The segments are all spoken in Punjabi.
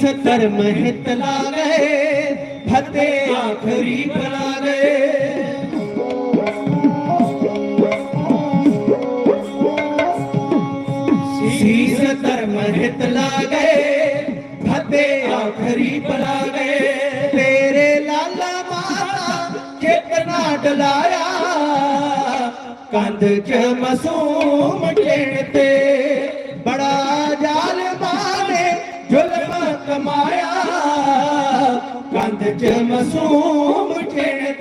ਧਰਮ ਹਿਤ ਲਾਗੇ ਫਤਿਹ ਆਖਰੀ ਬਲਾ ਗਏ ਸੀਸ ਧਰਮ ਹਿਤ ਲਾਗੇ ਫਤਿਹ ਆਖਰੀ ਬਲਾ ਗਏ ਤੇਰੇ ਲਾਲਾ ਮਾਤਾ ਚੇਤਨਾ ਡਲਾਇਆ ਕੰਧ ਚ ਮਸੂਮ ਟੇਣ ਤੇ ਬੜਾ ਕੰਧ ਚ ਮਸੂਮ ਟੇਣ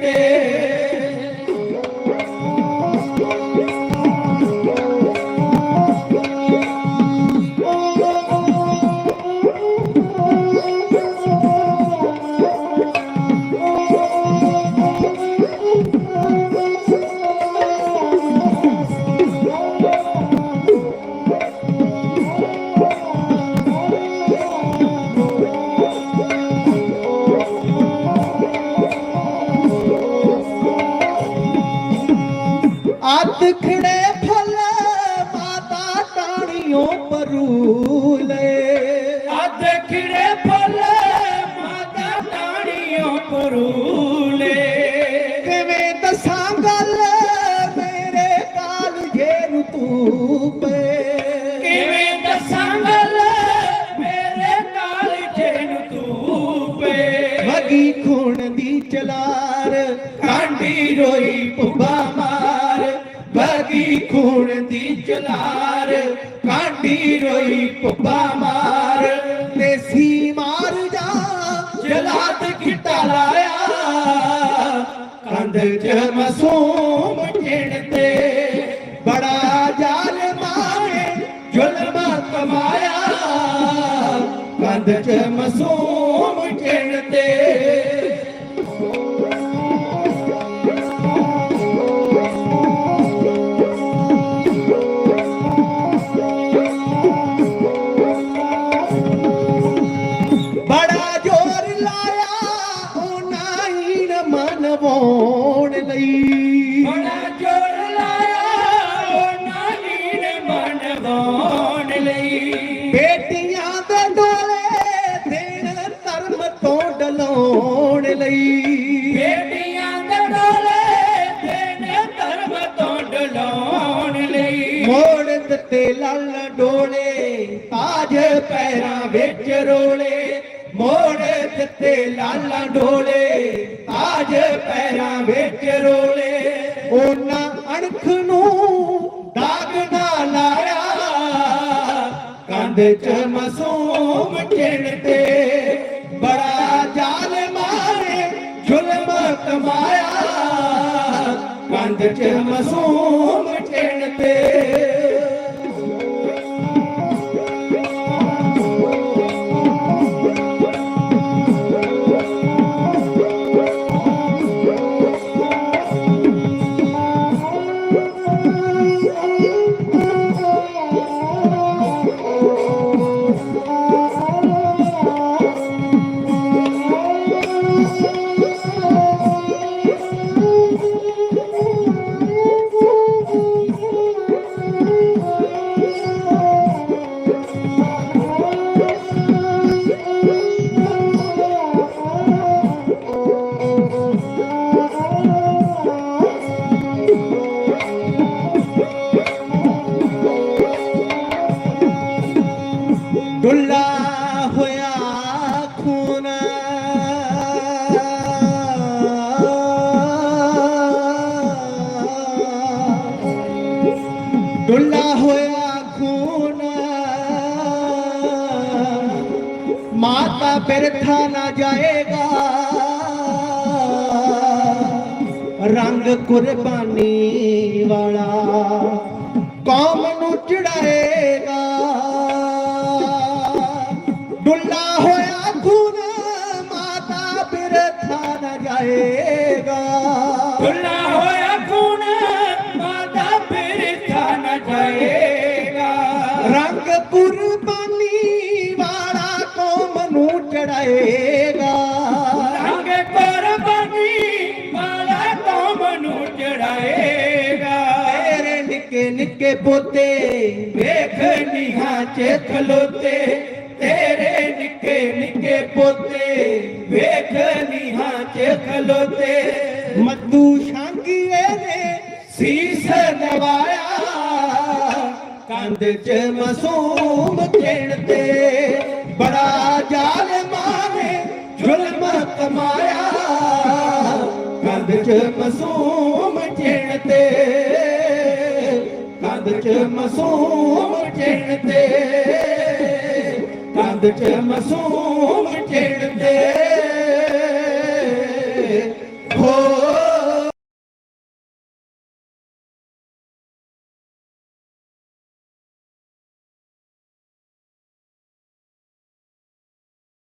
ਵਗੀ ਖੂਨ ਦੀ ਜਲਾਰ ਕਾਂਡੀ ਰੋਈ ਪੱਪਾ ਮਾਰ। ਦੇਸੀ ਮਾਰ ਜਾ ਜਲਾਤ ਖਿੱਟਾ ਲਾਇਆ। ਕੰਧ ਚ ਮਸੂਮ ਟਿਣ ਤੇ ਬੜਾ ਜ਼ਾਲਮਾਂ ਨੇ ਜ਼ੁਲਮ ਕਮਾਇਆ। ਕੰਧ ਚ ਮਸੂਮ ਟਿਣ ਤੇ ਦਿੱਤੇ ਲਲ ਡੋਲੇ, ਤਾਜ ਪੈਰਾਂ ਵਿੱਚ ਰੋਲੇ, ਮੋੜ ਦਿੱਤੇ ਲਾਲਾ ਡੋਲੇ, ਤਾਜ ਪੈਰਾਂ ਵਿੱਚ ਰੋਲੇ। ਉਹਨਾਂ ਅਣਖ ਨੂੰ ਦਾਗ ਨਾ ਲਾਇਆ, ਕੰਧ ਚ ਮਸੂਮ ਟਿਣ ਤੇ ਬੜਾ ਜ਼ਾਲਮਾਂ ਨੇ ਜ਼ੁਲਮ ਕਮਾਇਆ। ਕੰਧ ਚ ਮਸੂਮ ਟਿਣ ਤੇ ਮਾਤਾ ਬਿਰਥਾ ਨਾ ਜਾਏਗਾ। ਰੰਗ ਕੁਰਬਾਨੀ ਵਾਲਾ ਕੌਮ ਨੂੰ ਚੜਾਏਗਾ। ਡੁੱਲਾ ਹੋਇਆ ਖੂਨ, ਮਾਤਾ ਬਿਰਥਾ ਨਾ ਜਾਏਗਾ ਨਿੱਕੇ ਨਿੱਕੇ ਪੋਤੇ ਵੇਖ ਨੀਹਾਂ ਚ ਖਲੋਤੇ ਤੇਰੇ ਨਿੱਕੇ ਨਿੱਕੇ ਪੋਤੇ ਵੇਖ ਨੀਹਾਂ ਚ ਖਲੋਤੇ ਮੱਦੂ ਸ਼ਾਂਗੀਏ ਨੇ ਸੀਸ ਨਵਾਇਆ ਕੰਧ 'ਚ ਮਾਸੂਮ ਚਿਣਦੇ ਬੜਾ ਜ਼ਾਲਮਾਂ ਨੇ ਜ਼ੁਲਮ ਕਮਾਇਆ ਕੰਧ 'ਚ ਮਾਸੂਮ ਚਿਣਦੇ ਕੰਧ ਚ ਮਸੂਮ ਚਿਣਦੇ ਕੰਧ ਚ ਮਸੂਮ ਚਿਣਦੇ ਹੋ